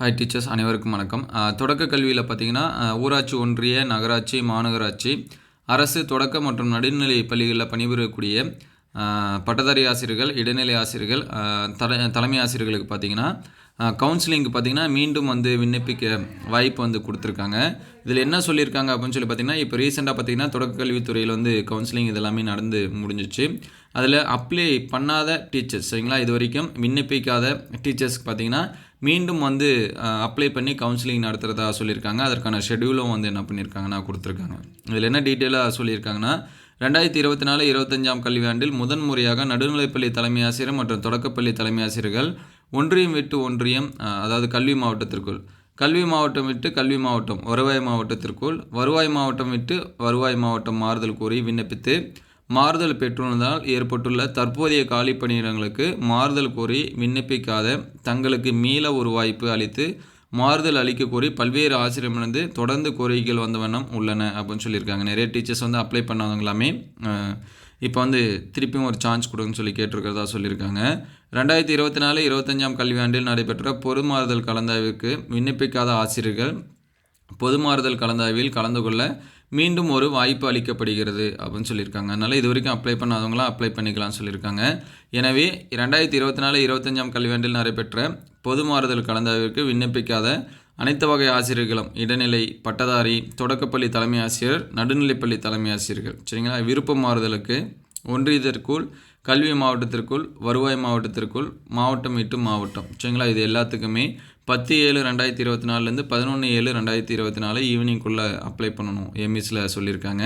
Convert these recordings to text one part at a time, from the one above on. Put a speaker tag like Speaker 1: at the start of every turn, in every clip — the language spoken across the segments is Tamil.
Speaker 1: ஹாய் டீச்சர்ஸ் அனைவருக்கும் வணக்கம். தொடக்க கல்வியில் பார்த்தீங்கன்னா ஊராட்சி ஒன்றிய நகராட்சி மாநகராட்சி அரசு தொடக்க மற்றும் நடுநிலை பள்ளிகளில் பணிபுரியக்கூடிய பட்டதாரி ஆசிரியர்கள் இடைநிலை ஆசிரியர்கள் தலைமை ஆசிரியர்களுக்கு பார்த்தீங்கன்னா கவுன்சிலிங்க்கு பார்த்தீங்கன்னா மீண்டும் வந்து விண்ணப்பிக்க வாய்ப்பு வந்து கொடுத்துருக்காங்க. இதில் என்ன சொல்லியிருக்காங்க அப்படின்னு சொல்லி பார்த்தீங்கன்னா இப்போ ரீசெண்டாக பார்த்தீங்கன்னா தொடக்க கல்வித்துறையில் வந்து கவுன்சிலிங் இதெல்லாமே நடந்து முடிஞ்சிச்சு. அதில் அப்ளை பண்ணாத டீச்சர்ஸ் சரிங்களா? இது வரைக்கும் விண்ணப்பிக்காத டீச்சர்ஸ்க்கு பார்த்தீங்கன்னா மீண்டும் வந்து அப்ளை பண்ணி கவுன்சிலிங் நடத்துகிறதா சொல்லியிருக்காங்க. அதற்கான ஷெடியூலும் வந்து என்ன பண்ணியிருக்காங்கன்னா கொடுத்துருக்காங்க. இதில் என்ன டீட்டெயிலாக சொல்லியிருக்காங்கன்னா ரெண்டாயிரத்தி இருபத்தி நாலு இருபத்தஞ்சாம் கல்வியாண்டில் முதன் முறையாக நடுநிலைப்பள்ளி தலைமை ஆசிரியர் மற்றும் தொடக்கப்பள்ளி தலைமை ஆசிரியர்கள் ஒன்றியம் விட்டு ஒன்றியம் அதாவது கல்வி மாவட்டத்திற்குள். கல்வி மாவட்டம் விட்டு கல்வி மாவட்டம் வருவாய் மாவட்டத்திற்குள். வருவாய் மாவட்டம் விட்டு வருவாய் மாவட்டம் மாறுதல் கோரி விண்ணப்பித்து மாறுதல் பெற்றுள்ளதால் ஏற்பட்டுள்ள தற்போதைய காலி பணியிடங்களுக்கு மாறுதல் கோரி விண்ணப்பிக்காத தங்களுக்கு மீள ஒரு வாய்ப்பு அளித்து மாறுதல் அளிக்க கோரி பல்வேறு ஆசிரியமிருந்து தொடர்ந்து கோரிக்கைகள் வந்த வண்ணம் உள்ளன அப்படின்னு சொல்லியிருக்காங்க. நிறைய டீச்சர்ஸ் வந்து அப்ளை பண்ணாதவங்க எல்லாமே இப்போ வந்து திருப்பியும் ஒரு சான்ஸ் கொடுங்கன்னு சொல்லி கேட்டிருக்கிறதா சொல்லியிருக்காங்க. ரெண்டாயிரத்தி இருபத்தி நாலு இருபத்தஞ்சாம் கல்வியாண்டில் நடைபெற்ற பொது மாறுதல் கலந்தாய்வுக்கு விண்ணப்பிக்காத ஆசிரியர்கள் பொது மாறுதல் கலந்தாய்வில் கலந்து கொள்ள மீண்டும் ஒரு வாய்ப்பு அளிக்கப்படுகிறது அப்படின்னு சொல்லியிருக்காங்க. அதனால் இது வரைக்கும் அப்ளை பண்ணாதவங்களாம் அப்ளை பண்ணிக்கலாம்னு சொல்லியிருக்காங்க. எனவே ரெண்டாயிரத்தி இருபத்தி நாலு இருபத்தஞ்சாம் கல்வியாண்டில் நடைபெற்ற பொது மாறுதல் கலந்தாய்விற்கு விண்ணப்பிக்காத அனைத்து வகை ஆசிரியர்களும் இடைநிலை பட்டதாரி தொடக்கப்பள்ளி தலைமை ஆசிரியர் நடுநிலைப்பள்ளி தலைமை ஆசிரியர்கள். சரிங்களா? விருப்ப மாறுதலுக்கு ஒன்றியத்திற்குள் கல்வி மாவட்டத்திற்குள் வருவாய் மாவட்டத்திற்குள் மாவட்டம் விட்டு மாவட்டம். சரிங்களா? இது எல்லாத்துக்குமே பத்து ஏழு ரெண்டாயிரத்தி இருபத்தி நாலுலேருந்து பதினொன்று ஏழு ரெண்டாயிரத்தி இருபத்தி நாலு ஈவினிங்குள்ளே அப்ளை பண்ணணும். எம்இஸில் சொல்லியிருக்காங்க.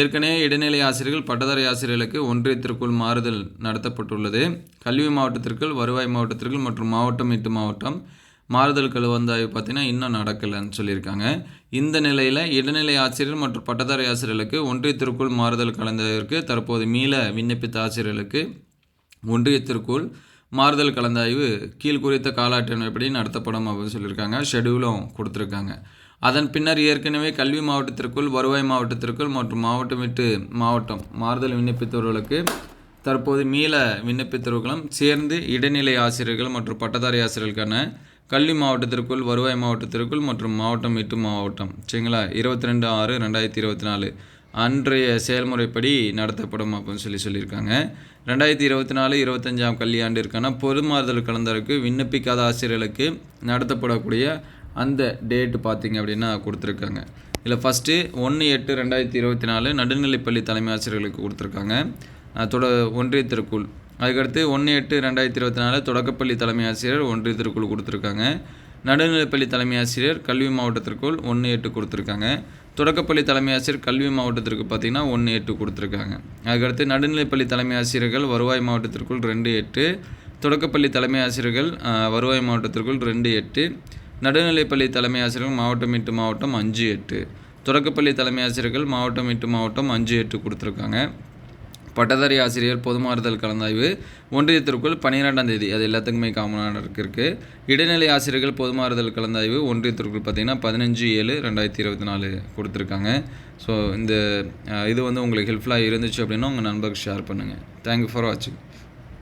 Speaker 1: ஏற்கனவே இடைநிலை ஆசிரியர்கள் பட்டதாரி ஆசிரியர்களுக்கு ஒன்றியத்திற்குள் மாறுதல் நடத்தப்பட்டுள்ளது. கல்வி மாவட்டத்திற்குள் வருவாய் மாவட்டத்திற்குள் மற்றும் மாவட்டம் விட்டு மாவட்டம் மாறுதல்கள் வந்தாய்வு பார்த்தீங்கன்னா இன்னும் நடக்கலைன்னு சொல்லியிருக்காங்க. இந்த நிலையில் இடைநிலை ஆசிரியர் மற்றும் பட்டதாரி ஆசிரியர்களுக்கு ஒன்றியத்திற்குள் மாறுதல் கலந்தாய்விற்கு தற்போது மீள விண்ணப்பித்த ஆசிரியர்களுக்கு ஒன்றியத்திற்குள் மாறுதல் கலந்தாய்வு கீழ் குறித்த கால அட்டவணைப்படி நடத்தப்படும் அப்படின்னு சொல்லியிருக்காங்க. ஷெடியூலும் கொடுத்துருக்காங்க. அதன் பின்னர் ஏற்கனவே கல்வி மாவட்டத்திற்குள் வருவாய் மாவட்டத்திற்குள் மற்றும் மாவட்டம் விட்டு மாவட்டம் மாறுதல் விண்ணப்பித்தவர்களுக்கு தற்போது மீள விண்ணப்பித்தவர்களும் சேர்ந்து இடைநிலை ஆசிரியர்கள் மற்றும் பட்டதாரி ஆசிரியர்களுக்கான கல்வி மாவட்டத்திற்குள் வருவாய் மாவட்டத்திற்குள் மற்றும் மாவட்டம் எட்டு மாவட்டம். சரிங்களா? இருபத்தி ரெண்டு ஆறு ரெண்டாயிரத்தி இருபத்தி நாலு அன்றைய செயல்முறைப்படி நடத்தப்படும் அப்படின்னு சொல்லி சொல்லியிருக்காங்க. ரெண்டாயிரத்தி இருபத்தி நாலு இருபத்தஞ்சாம் கல்வியாண்டிற்கான பொதுமாறுதல் கலந்தருக்கு விண்ணப்பிக்காத ஆசிரியர்களுக்கு நடத்தப்படக்கூடிய அந்த டேட்டு பார்த்திங்க அப்படின்னா கொடுத்துருக்காங்க. இதில் ஃபஸ்ட்டு ஒன்று எட்டு ரெண்டாயிரத்தி இருபத்தி நாலு நடுநிலைப்பள்ளி தலைமை ஆசிரியர்களுக்கு கொடுத்துருக்காங்க. தொட ஒன்றியத்திற்குள். அதுக்கடுத்து ஒன்று எட்டு ரெண்டாயிரத்தி இருபத்தி நாலு தொடக்கப்பள்ளி தலைமை ஆசிரியர் ஒன்றியத்திற்குள் கொடுத்துருக்காங்க. நடுநிலைப்பள்ளி தலைமை ஆசிரியர் கல்வி மாவட்டத்திற்குள் ஒன்று எட்டு கொடுத்துருக்காங்க. தொடக்கப்பள்ளி தலைமை ஆசிரியர் கல்வி மாவட்டத்திற்கு பார்த்தீங்கன்னா ஒன்று எட்டு கொடுத்துருக்காங்க. அதுக்கடுத்து நடுநிலைப்பள்ளி தலைமை ஆசிரியர்கள் வருவாய் மாவட்டத்திற்குள் ரெண்டு எட்டு தொடக்கப்பள்ளி தலைமை ஆசிரியர்கள் வருவாய் மாவட்டத்திற்குள் ரெண்டு எட்டு நடுநிலைப்பள்ளி தலைமை ஆசிரியர்கள் மாவட்டம் எட்டு மாவட்டம் அஞ்சு எட்டு தொடக்கப்பள்ளி தலைமை ஆசிரியர்கள் மாவட்டம் எட்டு மாவட்டம் அஞ்சு எட்டு கொடுத்துருக்காங்க. பட்டதாரி ஆசிரியர் பொதுமாறுதல் கலந்தாய்வு ஒன்றியத்திற்குள் பன்னிரெண்டாம் தேதி அது எல்லாத்துக்குமே காமனாக இருக்குது இடைநிலை ஆசிரியர்கள் பொதுமாறுதல் கலந்தாய்வு ஒன்றியத்திற்குள் பார்த்தீங்கன்னா பதினஞ்சு ஏழு ரெண்டாயிரத்தி இருபத்தி நாலு கொடுத்துருக்காங்க. ஸோ இந்த இது வந்து உங்களுக்கு ஹெல்ப்ஃபுல்லாக இருந்துச்சு அப்படின்னா உங்கள் நண்பருக்கு ஷேர் பண்ணுங்கள் தேங்க்யூ ஃபார் வாட்சிங்